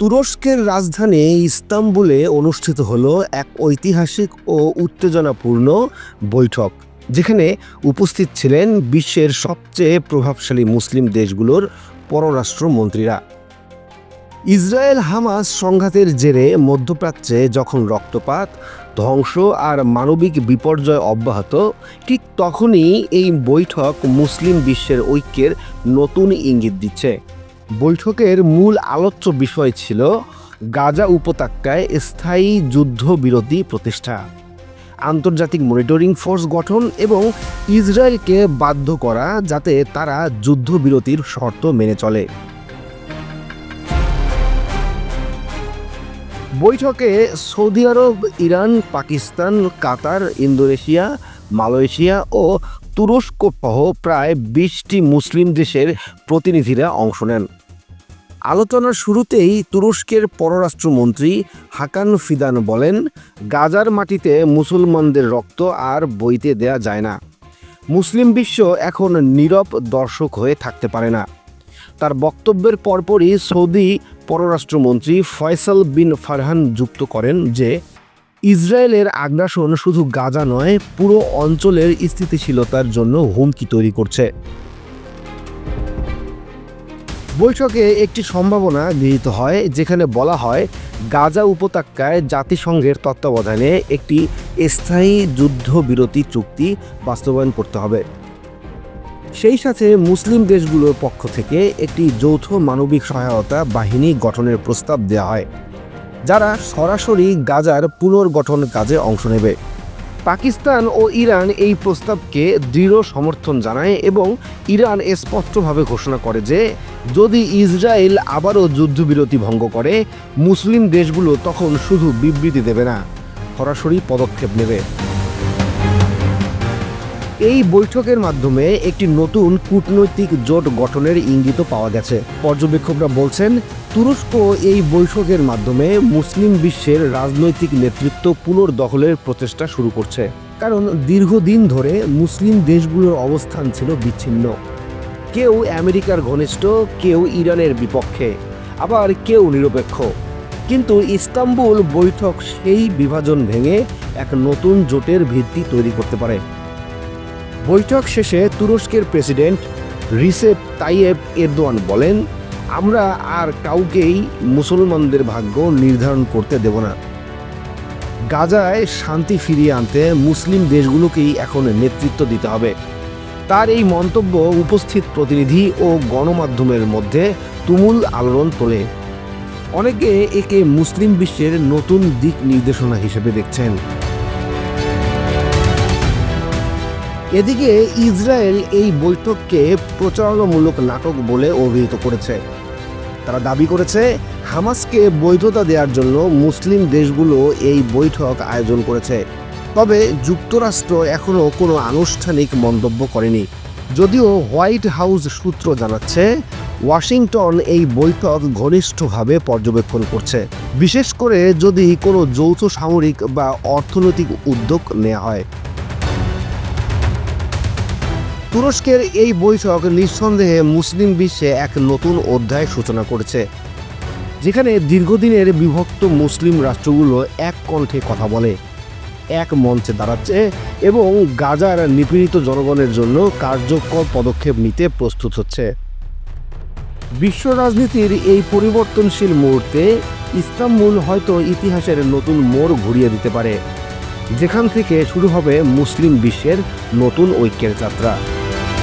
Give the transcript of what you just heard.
তুরস্কের রাজধানী ইস্তাম্বুলে অনুষ্ঠিত হলো এক ঐতিহাসিক ও উত্তেজনাপূর্ণ বৈঠক, যেখানে উপস্থিত ছিলেন বিশ্বের সবচেয়ে প্রভাবশালী মুসলিম দেশগুলোর পররাষ্ট্রমন্ত্রীরা। ইসরায়েল হামাস সংঘাতের জেরে মধ্যপ্রাচ্যে যখন রক্তপাত, ধ্বংস আর মানবিক বিপর্যয় অব্যাহত, ঠিক তখনই এই বৈঠক মুসলিম বিশ্বের ঐক্যের নতুন ইঙ্গিত দিচ্ছে। বৈঠকের মূল আলোচ্য বিষয় ছিল গাজা উপত্যকায় স্থায়ী যুদ্ধবিরতি প্রতিষ্ঠা, আন্তর্জাতিক মনিটরিং ফোর্স গঠন এবং ইসরায়েলকে বাধ্য করা যাতে তারা যুদ্ধবিরতির শর্ত মেনে চলে। বৈঠকে Saudi Arab, Iran, Pakistan, Qatar, Indonesia Malaysia ও তুরস্ক সহ প্রায় বিশটি মুসলিম দেশের প্রতিনিধিরা অংশ নেন। আলোচনার শুরুতেই তুরস্কের পররাষ্ট্রমন্ত্রী হাকান ফিদান বলেন, গাজার মাটিতে মুসলমানদের রক্ত আর বইতে দেয়া যায় না। মুসলিম বিশ্ব এখন নীরব দর্শক হয়ে থাকতে পারে না। তার বক্তব্যের পরপরই সৌদি পররাষ্ট্রমন্ত্রী ফয়সাল বিন ফারহান যুক্ত করেন যে ইসরায়েলের আগ্রাসন শুধু গাজা নয়, পুরো অঞ্চলের স্থিতিশীলতার জন্য হুমকি তৈরি করছে। বৈঠকে একটি সম্ভাবনা গৃহীত হয়, যেখানে বলা হয়, গাজা উপত্যকায় জাতিসংঘের তত্ত্বাবধানে একটি স্থায়ী যুদ্ধবিরতি চুক্তি বাস্তবায়ন করতে হবে। সেই সাথে মুসলিম দেশগুলোর পক্ষ থেকে একটি যৌথ মানবিক সহায়তা বাহিনী গঠনের প্রস্তাব দেওয়া হয়। যারা সরাসরি গাজার পুনর্গঠন কাজে অংশ নেবে। পাকিস্তান ও ইরান এই প্রস্তাবকে দৃঢ় সমর্থন জানায় এবং ইরান স্পষ্টভাবে ঘোষণা করে যে, যদি ইসরায়েল আবারও যুদ্ধবিরতি ভঙ্গ করে, মুসলিম দেশগুলো তখন শুধু বিবৃতি দেবে না, সরাসরি পদক্ষেপ নেবে। এই বৈঠকের মাধ্যমে একটি নতুন কূটনৈতিক জোট গঠনের ইঙ্গিত পাওয়া গেছে। পর্যবেক্ষকরা বলছেন, তুরস্ক এই বৈঠকের মাধ্যমে মুসলিম বিশ্বের রাজনৈতিক নেতৃত্ব পুনর্দখলের প্রচেষ্টা শুরু করছে। কারণ দীর্ঘদিন ধরে মুসলিম দেশগুলোর অবস্থান ছিল বিচ্ছিন্ন। কেউ আমেরিকার ঘনিষ্ঠ, কেউ ইরানের বিপক্ষে, আবার কেউ নিরপেক্ষ। কিন্তু ইস্তাম্বুল বৈঠক সেই বিভাজন ভেঙে এক নতুন জোটের ভিত্তি তৈরি করতে পারে। বৈঠক শেষে তুরস্কের প্রেসিডেন্ট রিসেপ তাইয়েব এরদোয়ান বলেন, আমরা আর কাউকেই মুসলমানদের ভাগ্য নির্ধারণ করতে দেব না। গাজায় শান্তি ফিরিয়ে আনতে মুসলিম দেশগুলোকেই এখন নেতৃত্ব দিতে হবে। তার এই মন্তব্য উপস্থিত প্রতিনিধি ও গণমাধ্যমের মধ্যে তুমুল আলোড়ন তোলে। অনেকে একে মুসলিম বিশ্বের নতুন দিক নির্দেশনা হিসেবে দেখছেন। এদিকে ইসরায়েল এই বৈঠককে প্রচারণামূলক নাটক বলে অভিহিত করেছে। তারা দাবি করেছে, হামাসকে বৈধতা দেওয়ার জন্য মুসলিম দেশগুলো এই বৈঠক আয়োজন করেছে। তবে যুক্তরাষ্ট্র এখনও কোনো আনুষ্ঠানিক মন্তব্য করেনি। যদিও হোয়াইট হাউস সূত্র জানাচ্ছে, ওয়াশিংটন এই বৈঠক ঘনিষ্ঠভাবে পর্যবেক্ষণ করছে। বিশেষ করে যদি কোনো যৌথ সামরিক বা অর্থনৈতিক উদ্যোগ নেওয়া হয়। তুরস্কের এই বৈঠক নিঃসন্দেহে মুসলিম বিশ্বে এক নতুন অধ্যায় সূচনা করেছে, যেখানে দীর্ঘদিনের বিভক্ত মুসলিম রাষ্ট্রগুলো এক কণ্ঠে কথা বলে, এক মঞ্চে দাঁড়াচ্ছে এবং গাজার নিপীড়িত জনগণের জন্য কার্যকর পদক্ষেপ নিতে প্রস্তুত হচ্ছে। বিশ্ব রাজনীতির এই পরিবর্তনশীল মুহূর্তে ইস্তাম্বুল হয়তো ইতিহাসের নতুন মোড় ঘুরিয়ে দিতে পারে, যেখান থেকে শুরু হবে মুসলিম বিশ্বের নতুন ঐক্যের যাত্রা।